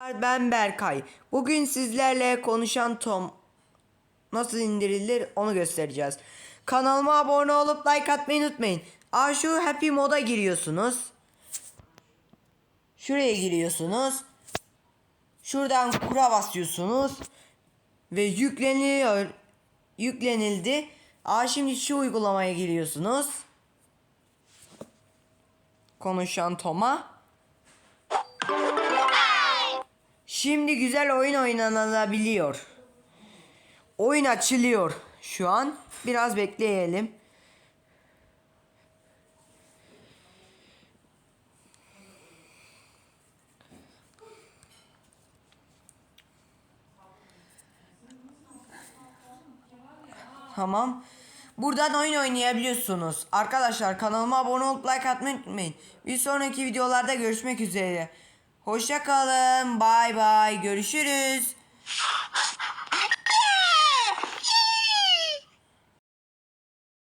Ben Berkay. Bugün sizlerle konuşan Tom nasıl indirilir onu göstereceğiz. Kanalıma abone olup like atmayı unutmayın. Aa şu Happy Moda giriyorsunuz. Şuraya giriyorsunuz. Şuradan kura basıyorsunuz. Ve yükleniyor. Yüklenildi. Aa şimdi şu uygulamaya giriyorsunuz. Konuşan Tom'a. Şimdi güzel oyun oynanabiliyor. Oyun açılıyor şu an. Biraz bekleyelim. Tamam. Buradan oyun oynayabiliyorsunuz. Arkadaşlar kanalıma abone olup like atmayı unutmayın. Bir sonraki videolarda görüşmek üzere. Hoşça kalın. Bay bay. Görüşürüz.